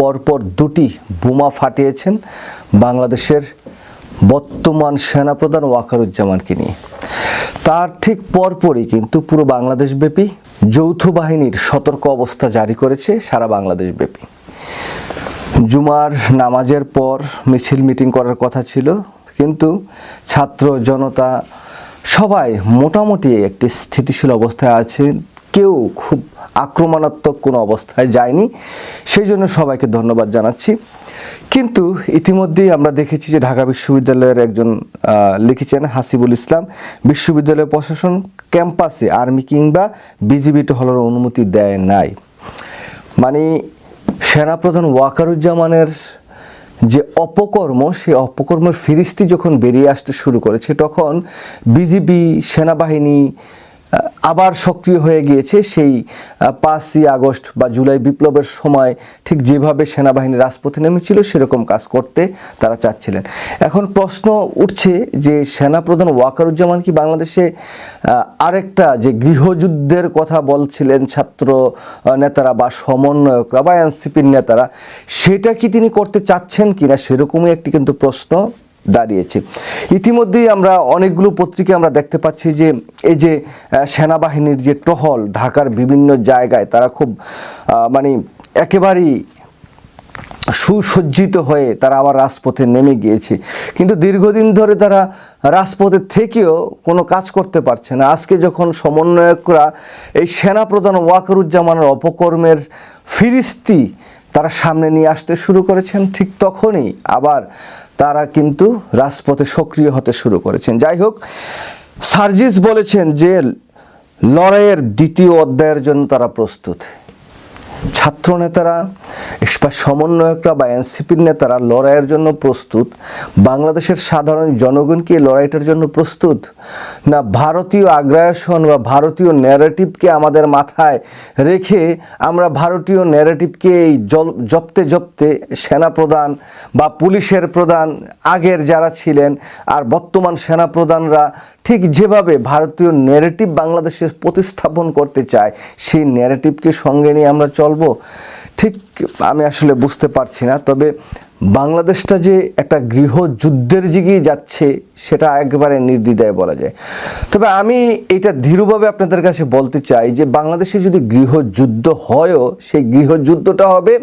পরপর দুটি বোমা ফাটিয়েছেন বাংলাদেশের বর্তমান সেনাপ্রধান ওয়াকারুজ্জামানকে নিয়ে। তার ঠিক পরপরই কিন্তু পুরো বাংলাদেশব্যাপী যৌথ বাহিনীর সতর্ক অবস্থা জারি করেছে সারা বাংলাদেশব্যাপী। জুমার নামাজের পর মিছিল মিটিং করার কথা ছিল, কিন্তু ছাত্র জনতা সবাই মোটামুটি একটি স্থিতিশীল অবস্থায় আছে। কেউ খুব আক্রমণাত্মক কোনো অবস্থায় যায়নি। সেই জন্য সবাইকে ধন্যবাদ জানাচ্ছি। কিন্তু ইতিমধ্যেই আমরা দেখেছি যে ঢাকা বিশ্ববিদ্যালয়ের একজন লিখেছেন হাসিবুল ইসলাম, বিশ্ববিদ্যালয় প্রশাসন ক্যাম্পাসে আর্মি কিংবা বিজিবি টহলের অনুমতি দেয় নাই। মানে সেনাপ্রধান ওয়াকারুজ্জামানের যে অপকর্ম, সেই অপকর্মের ফিরিস্তি যখন বেরিয়ে আসতে শুরু করেছে, তখন বিজিবি সেনাবাহিনী আবার সক্রিয় হয়ে গিয়েছে সেই পাঁচই আগস্ট বা জুলাই বিপ্লবের সময় ঠিক যেভাবে সেনাবাহিনী রাজপথে নেমেছিল সেরকম কাজ করতে তারা চাচ্ছিলেন। এখন প্রশ্ন উঠছে যে সেনাপ্রধান ওয়াকারুজ্জামান কি বাংলাদেশে আরেকটা যে গৃহযুদ্ধের কথা বলছিলেন ছাত্র নেতারা বা সমন্বয়করা বা এনসিপির নেতারা, সেটা কি তিনি করতে চাচ্ছেন কিনা সেরকমই একটি কিন্তু প্রশ্ন। দাঁড়িয়েছে। ইতিমধ্যেই আমরা অনেকগুলো পত্রিকা আমরা দেখতে পাচ্ছি যে, এই যে সেনাবাহিনীর যে টহল ঢাকার বিভিন্ন জায়গায় তারা খুব মানে একেবারেই সুসজ্জিত হয়ে তারা আবার রাজপথে নেমে গিয়েছে। কিন্তু দীর্ঘদিন ধরে তারা রাজপথে থেকেও কোনো কাজ করতে পারছে না। আজকে যখন সমন্বয়করা এই সেনাপ্রধান ওয়াকারুজ্জামানের অপকর্মের ফিরিস্তি তারা সামনে নিয়ে আসতে শুরু করেছেন, ঠিক তখনই আবার তারা কিন্তু রাজপথে সক্রিয় হতে শুরু করেছেন। যাই হোক সার্জিস বলেছেন যে লড়াইয়ের দ্বিতীয় অধ্যায়ের জন্য তারা প্রস্তুত। ছাত্র নেতারা বা সমন্বয়করা বা এনসিপির নেতারা লড়াইয়ের জন্য প্রস্তুত? বাংলাদেশের সাধারণ জনগণ কি লড়াইটার জন্য প্রস্তুত? না ভারতীয় আগ্রাসন বা ভারতীয় ন্যারেটিভকে আমাদের মাথায় রেখে আমরা ভারতীয় ন্যারেটিভকে এই জল- জপতে জপতে সেনাপ্রধান বা পুলিশের প্রধান আগের যারা ছিলেন আর বর্তমান সেনাপ্রধানরা ঠিক যেভাবে ভারতীয় ন্যারেটিভ বাংলাদেশে প্রতিস্থাপন করতে চায়, সেই ন্যারেটিভকে সঙ্গে নিয়ে আমরা চলবো, ঠিক আমি আসলে বুঝতে পারছি না। তবে বাংলাদেশটা যে একটা গৃহযুদ্ধের দিকেই যাচ্ছে, সেটা একবারে নির্দ্বিধায় বলা যায়। তবে আমি এটা ধীরভাবে আপনাদের কাছে বলতে চাই যে, বাংলাদেশে যদি গৃহযুদ্ধ হয়ও, সেই গৃহযুদ্ধটা হবে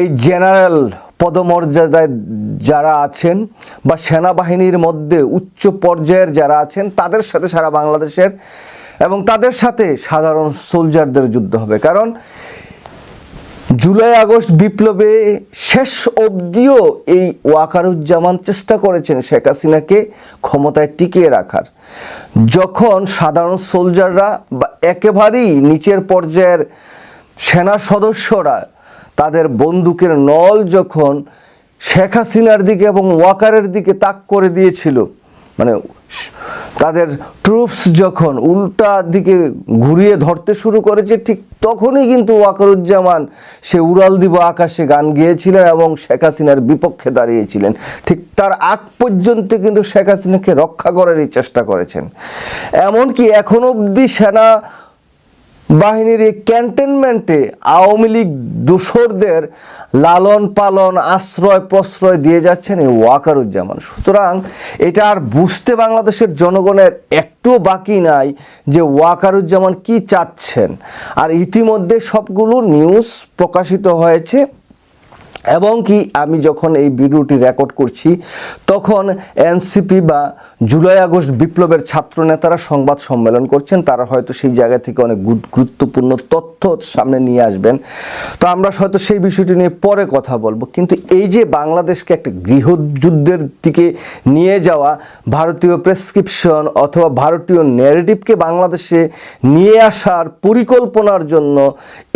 এই জেনারেল পদমর্যাদায় যারা আছেন বা সেনাবাহিনীর মধ্যে উচ্চ পর্যায়ের যারা আছেন, তাদের সাথে সারা বাংলাদেশের এবং তাদের সাথে সাধারণ সোলজারদের যুদ্ধ হবে। কারণ জুলাই, আগস্ট বিপ্লবে শেষ অবধিও এই ওয়াকারুজ্জামান চেষ্টা করেছেন শেখ হাসিনাকে ক্ষমতায় টিকিয়ে রাখার। যখন সাধারণ সোলজাররা বা একেবারেই নিচের পর্যায়ের সেনা সদস্যরা তাদের বন্দুকের নল যখন শেখ হাসিনার দিকে এবং ওয়াকারের দিকে তাক করে দিয়েছিল মানে তাদের ট্রুপস যখন উল্টা দিকে ঘুরিয়ে ধরতে শুরু করেছে, ঠিক তখনই কিন্তু ওয়াকারুজ্জামান সে উড়াল দিব আকাশে গান গেয়েছিলেন এবং শেখ হাসিনার বিপক্ষে দাঁড়িয়েছিলেন। ঠিক তার আগ পর্যন্ত কিন্তু শেখ হাসিনাকে রক্ষা করারই চেষ্টা করেছেন। এমনকি এখন অবধি সেনা বাহিনীর এই ক্যান্টনমেন্টে আওয়ামী লীগ দোসরদের লালন পালন আশ্রয় প্রশ্রয় দিয়ে যাচ্ছেন এই ওয়াকারুজ্জামান। সুতরাং এটা আর বুঝতে বাংলাদেশের জনগণের একটু বাকি নাই যে ওয়াকারুজ্জামান কি চাচ্ছেন। আর ইতিমধ্যে সবগুলো নিউজ প্রকাশিত হয়েছে। এবং কি আমি যখন এই ভিডিওটি রেকর্ড করছি, তখন এনসিপি বা জুলাই আগস্ট বিপ্লবের ছাত্র নেতারা সংবাদ সম্মেলন করছেন। তারা হয়তো সেই জায়গা থেকে অনেক গুরুত্বপূর্ণ তথ্য সামনে নিয়ে আসবেন। তো আমরা হয়তো সেই বিষয়টি নিয়ে পরে কথা বলব। কিন্তু এই যে বাংলাদেশকে একটা গৃহযুদ্ধের দিকে নিয়ে যাওয়া ভারতীয় প্রেসক্রিপশন অথবা ভারতীয় ন্যারেটিভকে বাংলাদেশে নিয়ে আসার পরিকল্পনার জন্য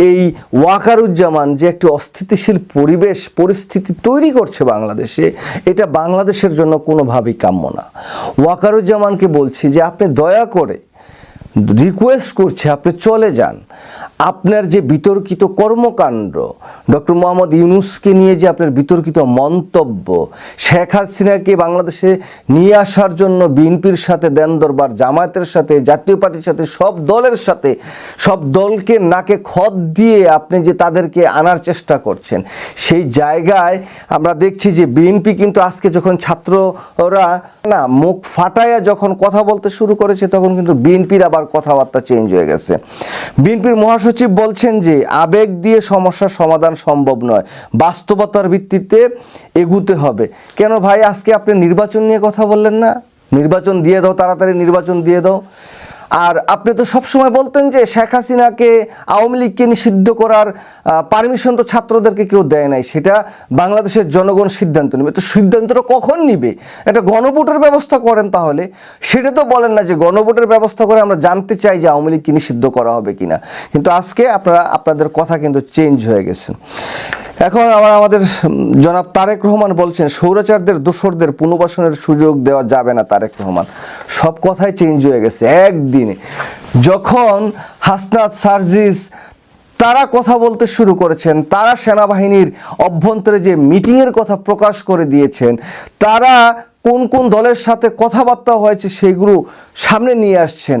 এই ওয়াকারুজ্জামান যে একটি অস্থিতিশীল পরিবেশ পরিস্থিতি তৈরি করছে বাংলাদেশে, এটা বাংলাদেশের জন্য কোনোভাবেই কাম্য না। ওয়াকারুজ্জামানকে বলছি যে আপনি দয়া করে রিকোয়েস্ট করছে, আপনি চলে যান। আপনার যে বিতর্কিত কর্মকাণ্ড, ডক্টর মোহাম্মদ ইউনুসকে নিয়ে যে আপনার বিতর্কিত মন্তব্য, শেখ হাসিনাকে বাংলাদেশে নিয়ে আসার জন্য বিএনপির সাথে দেন দরবার জামায়াতের সাথে, জাতীয় পার্টির সাথে, সব দলের সাথে, সব দলকে নাকে খদ দিয়ে আপনি যে তাদেরকে আনার চেষ্টা করছেন, সেই জায়গায় আমরা দেখছি যে বিএনপি কিন্তু আজকে যখন ছাত্ররা না মুখ ফাটায়া যখন কথা বলতে শুরু করেছে, তখন কিন্তু বিএনপির আবার কথাবার্তা চেঞ্জ হয়ে গেছে। বিএনপির মহাসচিব বলছেন যে, আবেগ দিয়ে সমস্যার সমাধান সম্ভব নয়। বাস্তবতার ভিত্তিতে এগুতে হবে। কেন ভাই, আজকে আপনি নির্বাচন নিয়ে কথা বললেন না? নির্বাচন দিয়ে দাও, তাড়াতাড়ি নির্বাচন দিয়ে দাও। আর আপনি তো সবসময় বলতেন যে শেখ হাসিনাকে আওয়ামী লীগকে নিষিদ্ধ করার পারমিশন তো ছাত্রদেরকে কেউ দেয় নাই, সেটা বাংলাদেশের জনগণ সিদ্ধান্ত নেবে। তো সিদ্ধান্তটা কখন নিবে? একটা গণভোটের ব্যবস্থা করেন তাহলে। সেটা তো বলেন না যে গণভোটের ব্যবস্থা করে আমরা জানতে চাই যে আওয়ামী লীগকে নিষিদ্ধ করা হবে কিনা। কিন্তু আজকে আপনারা, আপনাদের কথা কিন্তু চেঞ্জ হয়ে গেছে। এখন আবার আমাদের জনাব তারেক রহমান বলছেন সৌরাচারদের দোসরদের পুনর্বাসনের সুযোগ দেওয়া যাবে না তারেক রহমান। সব কথাই চেঞ্জ হয়ে গেছে একদিনে। যখন হাসনাত সার্জিস, তারা কথা বলতে শুরু করেছেন, তারা সেনাবাহিনীর অভ্যন্তরে যে মিটিংয়ের কথা প্রকাশ করে দিয়েছেন, তারা কোন কোন দলের সাথে কথাবার্তা হয়েছে সেগুলো সামনে নিয়ে আসছেন।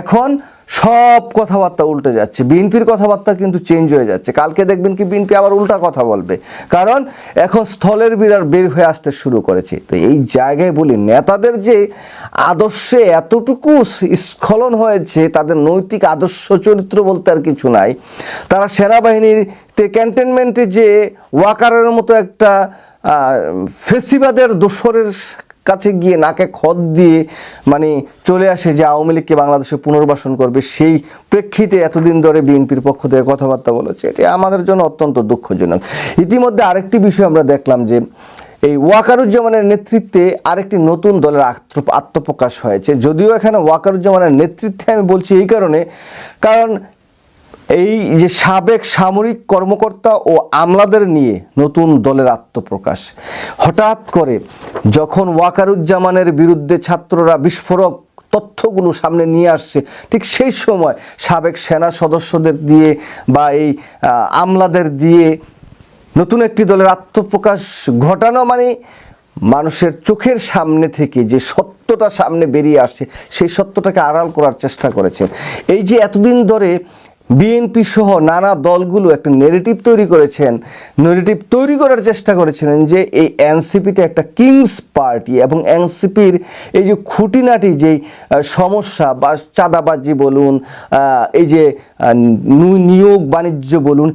এখন সব কথাবার্তা উল্টে যাচ্ছে। বিএনপির কথাবার্তা কিন্তু চেঞ্জ হয়ে যাচ্ছে। কালকে দেখবেন কি বিএনপি আবার উল্টা কথা বলবে। কারণ এখন স্থলের বিরার বের হয়ে আসতে শুরু করেছে। তো এই জায়গায় বলি, নেতাদের যে আদর্শে এতটুকু স্খলন হয়েছে, তাদের নৈতিক আদর্শ চরিত্র বলতে আর কিছু নাই। তারা সেনাবাহিনীতে ক্যান্টনমেন্টে যে ওয়াকারের মতো একটা ফেসিবাদের দোসরের কাছে গিয়ে নাকে খদ দিয়ে মানে চলে আসে যে আওয়ামী লীগকে বাংলাদেশে পুনর্বাসন করবে, সেই প্রেক্ষিতে এতদিন ধরে বিএনপির পক্ষ থেকে কথাবার্তা বলেছে এটি আমাদের জন্য অত্যন্ত দুঃখজনক। ইতিমধ্যে আরেকটি বিষয় আমরা দেখলাম যে, এই ওয়াকারুজ্জামানের নেতৃত্বে আরেকটি নতুন দলের আত্ম- আত্মপ্রকাশ হয়েছে। যদিও এখানে ওয়াকারুজ্জামানের নেতৃত্বে আমি বলছি এই কারণে, কারণ এই যে সাবেক সামরিক কর্মকর্তা ও আমলাদের নিয়ে নতুন দলের আত্মপ্রকাশ। হঠাৎ করে যখন ওয়াকারুজ্জামানের বিরুদ্ধে ছাত্ররা বিস্ফোরক তথ্যগুলো সামনে নিয়ে আসছে, ঠিক সেই সময় সাবেক সেনা সদস্যদের দিয়ে বা এই আমলাদের দিয়ে নতুন একটি দলের আত্মপ্রকাশ ঘটানো মানে মানুষের চোখের সামনে থেকে যে সত্যটা সামনে বেরিয়ে আসছে, সেই সত্যটাকে আড়াল করার চেষ্টা করেছেন। এই যে এতদিন ধরে বিএনপি সহ নানা দলগুলো একটা নেগেটিভ তৈরি করেছেন। নেগেটিভ তৈরি করার চেষ্টা করেছিলেন যে এই এনসিপিতে একটা কিংস পার্টি এবং এনসিপির এই যে খুঁটিনাটি, যেই সমস্যা বা চাঁদাবাজি বলুন এই যে নিয়োগ বাণিজ্য বলুন,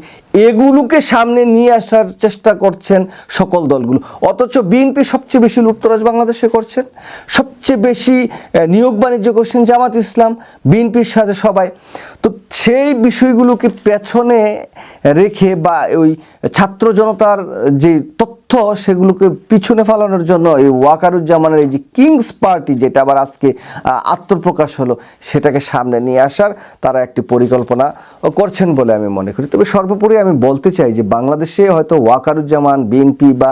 এগুলোকে সামনে নিয়ে আসার চেষ্টা করছেন সকল দলগুলো। অথচ বিএনপি সবচেয়ে বেশি লুটতরাজ বাংলাদেশে করছেন, সবচেয়ে বেশি নিয়োগ বাণিজ্য করছেন জামাত ইসলাম, বিএনপির সাথে সবাই। তো সেই বিষয়গুলোকে পেছনে রেখে বা ওই ছাত্র জনতার যে তথ্য সেগুলোকে পিছনে ফালানোর জন্য এই ওয়াকারুজ্জামানের এই যে কিংস পার্টি যেটা আবার আজকে আত্মপ্রকাশ হলো, সেটাকে সামনে নিয়ে আসার তারা একটি পরিকল্পনা করছেন বলে আমি মনে করি। তবে সর্বোপরি আমি বলতে চাই যে বাংলাদেশে হয়তো ওয়াকারুজ্জামান, বিএনপি বা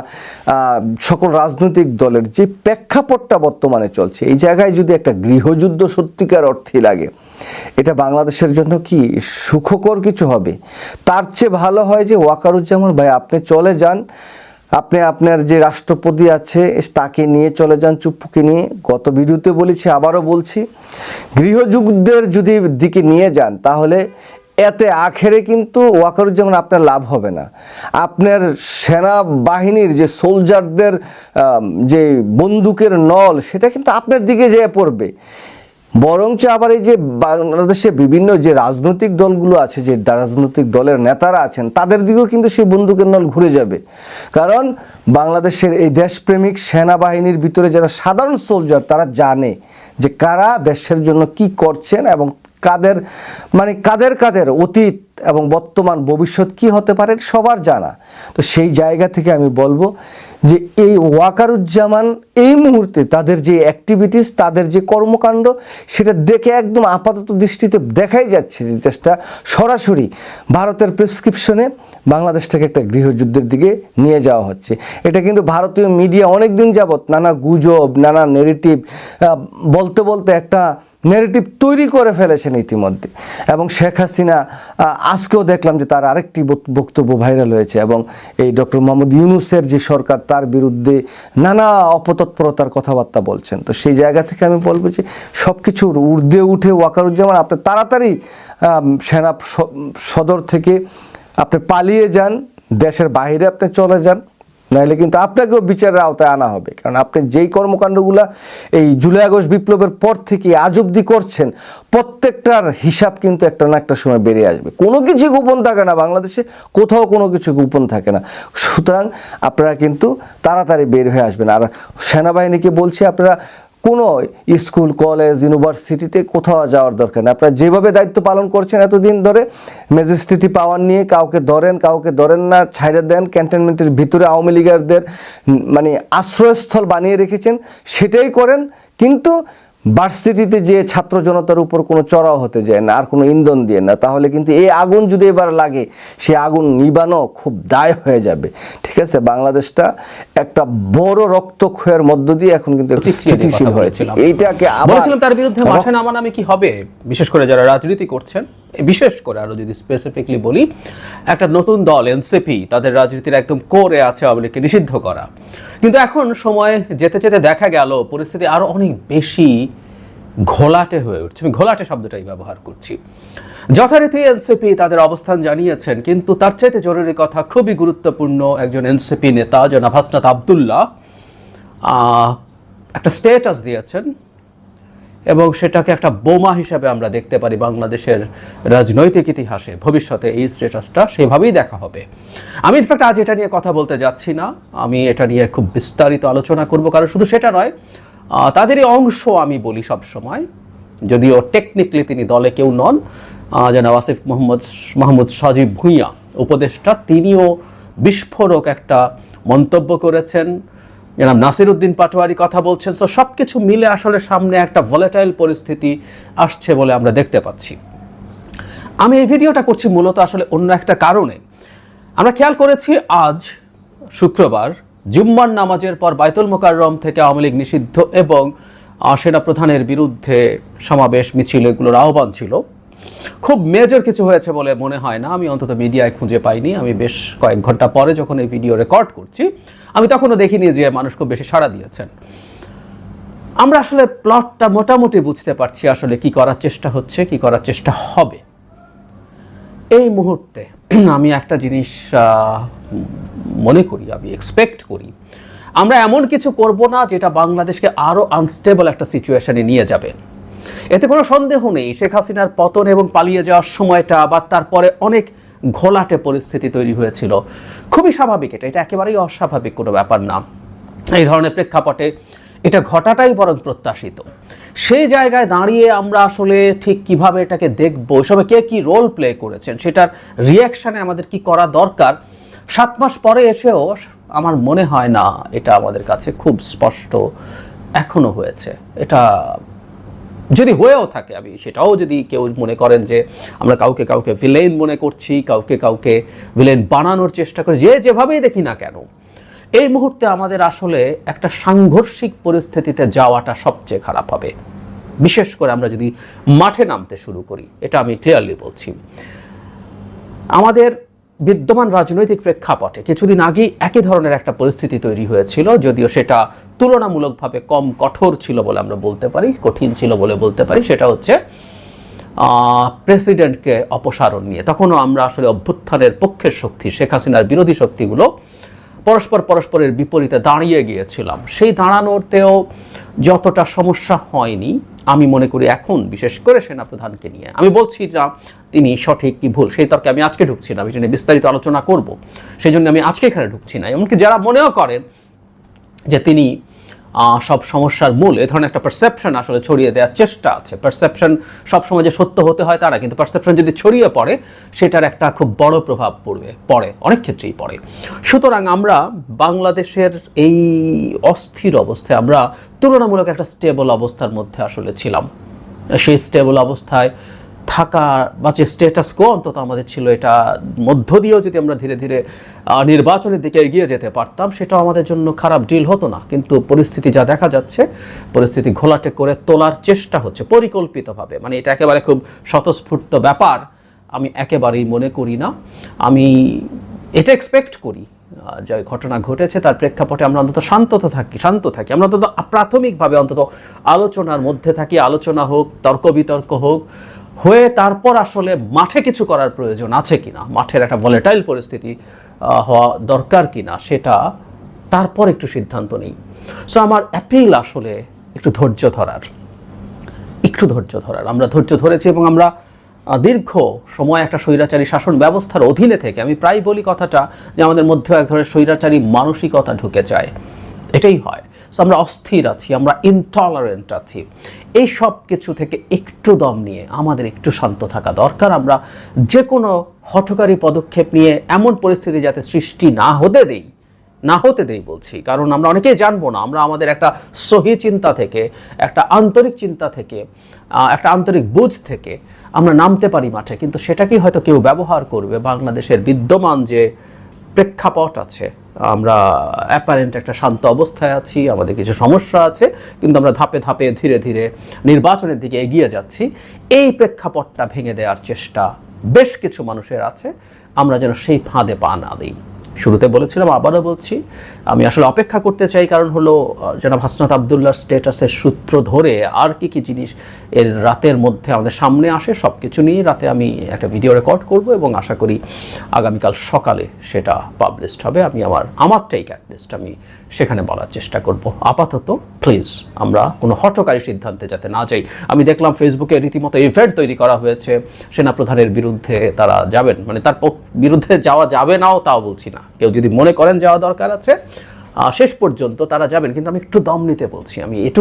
সকল রাজনৈতিক দলের যে প্রেক্ষাপটটা বর্তমানে চলছে, এই জায়গায় যদি একটা গৃহযুদ্ধ সত্যিকার অর্থে লাগে, এটা বাংলাদেশের জন্য কি সুখকর কিছু হবে? তার চেয়ে ভালো হয় যে ওয়াকারুজ্জামান, ভাই আপনি চলে যান আপনি আপনার যে রাষ্ট্রপতি আছে, তাকে নিয়ে চলে যান, চুপ্পুকে নিয়ে। গত ভিডিওতে বলেছি, আবারও বলছি, গৃহযুদ্ধের যদি দিকে নিয়ে যান, তাহলে এতে আখেরে কিন্তু ওয়াকারুজ্জামান আপনার লাভ হবে না। আপনার সেনাবাহিনীর যে সোলজারদের যে বন্দুকের নল, সেটা কিন্তু আপনার দিকে যেয়ে পড়বে। বরঞ্চ আবার এই যে বাংলাদেশে বিভিন্ন যে রাজনৈতিক দলগুলো আছে, যে রাজনৈতিক দলের নেতারা আছেন, তাদের দিকেও কিন্তু সেই বন্দুকের নল ঘুরে যাবে। কারণ বাংলাদেশের এই দেশপ্রেমিক সেনাবাহিনীর ভিতরে যারা সাধারণ সোলজার তারা জানে যে কারা দেশের জন্য কি করছেন এবং কাদের মানে কাদের কাদের অতীত এবং বর্তমান ভবিষ্যৎ কি হতে পারে, সবার জানা। তো সেই জায়গা থেকে আমি বলব যে এই ওয়াকারুজ্জামান এই মুহূর্তে তাদের যে অ্যাক্টিভিটিস তাদের যে কর্মকাণ্ড, সেটা দেখে একদম আপাতত দৃষ্টিতে দেখাই যাচ্ছে যে দেশটা সরাসরি ভারতের প্রেসক্রিপশনে বাংলাদেশটাকে একটা গৃহযুদ্ধের দিকে নিয়ে যাওয়া হচ্ছে। এটা কিন্তু ভারতীয় মিডিয়া অনেক দিন যাবৎ নানা গুজব, নানা নেগেটিভ বলতে বলতে একটা নেগেটিভ তৈরি করে ফেলেছেন ইতিমধ্যে। এবং শেখ হাসিনা আজকেও দেখলাম যে তার আরেকটি বক্তব্য ভাইরাল হয়েছে এবং এই ডক্টর মোহাম্মদ ইউনুসের যে সরকার তার বিরুদ্ধে নানা অপতৎপরতার কথাবার্তা বলছেন। তো সেই জায়গা থেকে আমি বলব যে সব কিছুর ঊর্ধ্বে উঠে ওয়াকারুজ্জামান আপনি তাড়াতাড়ি সেনা সদর থেকে আপনি পালিয়ে যান, দেশের বাইরে আপনি চলে যান। নাহলে কিন্তু আপনাকেও বিচারের আওতায় আনা হবে। কারণ আপনি যেই কর্মকাণ্ডগুলো এই জুলাই আগস্ট বিপ্লবের পর থেকে আজ অব্দি করছেন, প্রত্যেকটার হিসাব কিন্তু একটা না একটা সময় বেড়ে আসবে। কোনো কিছু গোপন থাকে না বাংলাদেশে, কোথাও কোনো কিছু গোপন থাকে না। সুতরাং আপনারা কিন্তু তাড়াতাড়ি বের হয়ে আসবেন। আর সেনাবাহিনীকে বলছি, আপনারা কোনো স্কুল, কলেজ, ইউনিভার্সিটিতে কোথাও যাওয়ার দরকার নেই। আপনারা যেভাবে দায়িত্ব পালন করছেন এতদিন ধরে ম্যাজিস্ট্রেটি পাওয়ার নিয়ে কাউকে ধরেন কাউকে ধরেন না, ছাইড়ে দেন, ক্যান্টনমেন্টের ভিতরে আওয়ামী লীগারদের মানে আশ্রয়স্থল বানিয়ে রেখেছেন, সেটাই করেন। কিন্তু ভার্সিটিতে যে ছাত্র জনতার উপর কোনো চড়াও হতে যায় না আর কোনো ইন্ধন দিয়ে না তাহলে কিন্তু এই আগুন যদি এবার লাগে সে আগুন নিবানো খুব দায় হয়ে যাবে। ঠিক আছে? বাংলাদেশটা একটা বড় রক্তক্ষয়ের মধ্য দিয়ে এখন কিন্তু একটু স্থিতিশীল হয়েছে। এইটাকে আবার তার বিরুদ্ধে মাঠে নামা নামে কি হবে? বিশেষ করে যারা রাজনীতি করছেন বিশেষ করে আরও যদি স্পেসিফিকলি বলি, একটা নতুন দল এনসিপি তাদের রাজনীতির একদম কোরে আছে আওয়ামী লীগকে নিষিদ্ধ করা। কিন্তু এখন সময় যেতে যেতে দেখা গেল, পরিস্থিতি আরও অনেক বেশি ঘোলাটে হয়ে উঠছে। আমি ঘোলাটে শব্দটাই ব্যবহার করছি। যথারীতি এনসিপি তাদের অবস্থান জানিয়েছেন, কিন্তু তার চাইতে জরুরি কথা খুবই গুরুত্বপূর্ণ একজন এনসিপি নেতা, জনাব হাসনাত আবদুল্লাহ একটা স্টেটাস দিয়েছেন। এবং সেটাকে একটা বোমা হিসাবে আমরা দেখতে পারি বাংলাদেশের রাজনৈতিক ইতিহাসে। ভবিষ্যতে এই স্ট্যাটাসটা সেভাবেই দেখা হবে। আমি ইনফ্যাক্ট আজ এটা নিয়ে কথা বলতে যাচ্ছি না। আমি এটা নিয়ে খুব বিস্তারিত আলোচনা করব, কারণ শুধু সেটা নয় তাদেরই অংশ আমি বলি সব সময় যদিও টেকনিক্যালি তিনি দলে কেউ নন যেন আসিফ মোহাম্মদ মাহমুদ সাজিব ভুঁইয়া, উপদেষ্টা, তিনিও বিস্ফোরক একটা মন্তব্য করেছেন। জনাব নাসির উদ্দিন পাটোয়ারি কথা বলছেন। তো সব কিছু মিলে আসলে সামনে একটা ভলেটাইল পরিস্থিতি আসছে বলে আমরা দেখতে পাচ্ছি। আমি এই ভিডিওটা করছি মূলত আসলে অন্য একটা কারণে। আমরা খেয়াল করেছি আজ শুক্রবার জুম্মার নামাজের পর বাইতুল মোকাররম থেকে আওয়ামী লীগ নিষিদ্ধ এবং সেনাপ্রধানের বিরুদ্ধে সমাবেশ মিছিল এগুলোর আহ্বান ছিল। খুব মেজর কিছু হয়েছে বলে মনে হয় না। আমি অন্তত মিডিয়ায় খুঁজে পাইনি। আমি বেশ কয়েক ঘণ্টা পরে যখন এই ভিডিও রেকর্ড করছি, আমি তখনও দেখিনি যে মানুষ খুব বেশি সাড়া দিয়েছেন। আমরা আসলে প্লটটা মোটামুটি বুঝতে পারছি আসলে কি করার চেষ্টা হচ্ছে, কি করার চেষ্টা হবে। এই মুহূর্তে আমি একটা জিনিস মনে করি, আমি এক্সপেক্ট করি। আমরা এমন কিছু করব না যেটা বাংলাদেশকে আরও আনস্টেবল একটা সিচুয়েশনে নিয়ে যাবে। এতে কোনো সন্দেহ নেই। শেখ হাসিনার পতন এবং পালিয়ে যাওয়ার সময়টা বা তারপরে অনেক ঘোলাটে পরিস্থিতি তৈরি হয়েছিল। খুবই স্বাভাবিক এটা। এটা একেবারেই অস্বাভাবিক কোনো ব্যাপার না। এই ধরনের প্রেক্ষাপটে এটা ঘটাটাই বরং প্রত্যাশিত। সেই জায়গায় দাঁড়িয়ে আমরা আসলে ঠিক কীভাবে এটাকে দেখব, এসবে কে কি রোল প্লে করেছেন, সেটার রিয়াকশানে আমাদের কি করা দরকার, সাত মাস পরে এসেও আমার মনে হয় না এটা আমাদের কাছে খুব স্পষ্ট এখনও হয়েছে। এটা যদি হয়েও থাকে, আমি সেটাও যদি কেউ মনে করেন যে আমরা কাউকে কাউকে ভিলেন মনে করছি, কাউকে কাউকে ভিলেন বানানোর চেষ্টা করি, যে যেভাবেই দেখি না কেন, এই মুহূর্তে আমাদের আসলে একটা সাংঘর্ষিক পরিস্থিতিতে যাওয়াটা সবচেয়ে খারাপ হবে। বিশেষ করে আমরা যদি মাঠে নামতে শুরু করি, এটা আমি ক্লিয়ারলি বলছি। আমাদের বিদ্যমান রাজনৈতিক প্রেক্ষাপটে কিছুদিন আগেই একই ধরনের একটা পরিস্থিতি তৈরি হয়েছিল, যদিও সেটা তুলনামূলকভাবে কম কঠোর ছিল বলে আমরা বলতে পারি, কঠিন ছিল বলে বলতে পারি। সেটা হচ্ছে প্রেসিডেন্টকে অপসারণ নিয়ে। তখনও আমরা আসলে অভ্যুত্থানের পক্ষের শক্তি, শেখ হাসিনার বিরোধী শক্তিগুলো পরস্পর পরস্পরের বিপরীতে দাঁড়িয়ে গিয়েছিলাম। সেই দাঁড়ানোতেও যতটা সমস্যা হয়নি, আমি মনে করি এখন বিশেষ করে সেনাপ্রধানকে নিয়ে। আমি বলছি না তিনি সঠিক কি ভুল, সেই তর্কে আমি আজকে ঢুকছি না নিয়ে বিস্তারিত আলোচনা করব। সেই জন্য আমি আজকে এখানে ঢুকছি না। এমনকি যারা মনেও করেন যে তিনি সব সমস্যার মূল, এ ধরনের একটা পারসেপশন আসলে ছড়িয়ে দেওয়ার চেষ্টা আছে। পারসেপশন সবসময় যে সত্য হতে হয় তারা কিন্তু পারসেপশন যদি ছড়িয়ে পড়ে, সেটার একটা খুব বড় প্রভাব পড়বে, পড়ে, অনেক ক্ষেত্রেই পড়ে। সুতরাং আমরা বাংলাদেশের এই অস্থির অবস্থায়, আমরা তুলনামূলক একটা স্টেবল অবস্থার মধ্যে আসলে ছিলাম। সেই স্টেবল অবস্থায় থাকা বা যে স্টেটাস কো অন্তত আমাদের ছিল, এটা মধ্য দিয়েও যদি আমরা ধীরে ধীরে নির্বাচনের দিকে এগিয়ে যেতে পারতাম, সেটাও আমাদের জন্য খারাপ ডিল হতো না। কিন্তু পরিস্থিতি যা দেখা যাচ্ছে, পরিস্থিতি ঘোলাটে করে তোলার চেষ্টা হচ্ছে পরিকল্পিতভাবে। মানে এটা একেবারে খুব স্বতঃস্ফূর্ত ব্যাপার, আমি একেবারেই মনে করি না। আমি এটা এক্সপেক্ট করি যে ঘটনা ঘটেছে, তার প্রেক্ষাপটে আমরা অন্তত শান্ত থাকি শান্ত থাকি। আমরা অন্তত প্রাথমিকভাবে অন্তত আলোচনার মধ্যে থাকি, আলোচনা হোক, তর্ক বিতর্ক হোক হয়ে তারপর আসলে মাঠে কিছু করার প্রয়োজন আছে কিনা? মাঠের একটা ভলেটাইল পরিস্থিতি হওয়া দরকার কিনা সেটা তারপর একটু সিদ্ধান্ত নেই। সো আমার অ্যাপিল আসলে একটু ধৈর্য ধরার। একটু ধৈর্য ধরার। আমরা ধৈর্য ধরেছি এবং আমরা দীর্ঘ সময় একটা স্বৈরাচারী শাসন ব্যবস্থার অধীনে থেকে, আমি প্রায় বলি কথাটা যে আমাদের মধ্যেও এক ধরনের স্বৈরাচারী মানসিকতা ঢুকে যায়। এটাই হয়। সো আমরা অস্থির আছি, আমরা ইনটলারেন্ট আছি। এই সব কিছু থেকে একটু দম নিয়ে, আমাদের একটু শান্ত থাকা দরকার। আমরা যে কোনো হঠকারী পদক্ষেপ নিয়ে এমন পরিস্থিতি যাতে সৃষ্টি না হতে দেই, না হতে দেই বলছি। কারণ আমরা অনেকেই জানব না, আমরা আমাদের একটা সহি চিন্তা থেকে, একটা আন্তরিক চিন্তা থেকে একটা আন্তরিক বুঝ থেকে আমরা নামতে পারি মাঠে। কিন্তু সেটাকেই হয়তো কেউ ব্যবহার করবে? বাংলাদেশের বিদ্যমান যে প্রেক্ষাপট আছে। আমরা অ্যাপারেন্ট একটা শান্ত অবস্থায় আছি, আমাদের কিছু সমস্যা আছে, কিন্তু আমরা ধাপে ধাপে ধীরে ধীরে নির্বাচনের দিকে এগিয়ে যাচ্ছি। এই প্রেক্ষাপটটা ভেঙে দেওয়ার চেষ্টা বেশ কিছু মানুষের আছে। আমরা যেন সেই ফাঁদে পা না দিই। শুরুতে বলেছিলাম, আবারও বলছি, আমি আসলে অপেক্ষা করতে চাই, কারণ হলো জনাব হাসনাত আবদুল্লার স্টেটাসের সূত্র ধরে আর কি কি জিনিস এর রাতের মধ্যে আমাদের সামনে আসে সব কিছু নিয়ে রাতে আমি একটা ভিডিও রেকর্ড করব এবং আশা করি আগামীকাল সকালে সেটা পাবলিশড হবে। আমি আমার আমারটাই অ্যাটলিস্ট আমি সেখানে বলার চেষ্টা করব। আপাতত প্লিজ আমরা কোনো হটকারী সিদ্ধান্তে যাতে না যাই। আমি দেখলাম ফেসবুকে রীতিমতো ইভেন্ট তৈরি করা হয়েছে। সেনাপ্রধানের বিরুদ্ধে তারা যাবেন মানে তার বিরুদ্ধে যাওয়া যাবে নাও তাও বলছি না। কেউ যদি মনে করেন যাওয়া দরকার আছে শেষ পর্যন্ত তারা যাবেন। কিন্তু আমি একটু দম নিতে বলছি। আমি এটুকু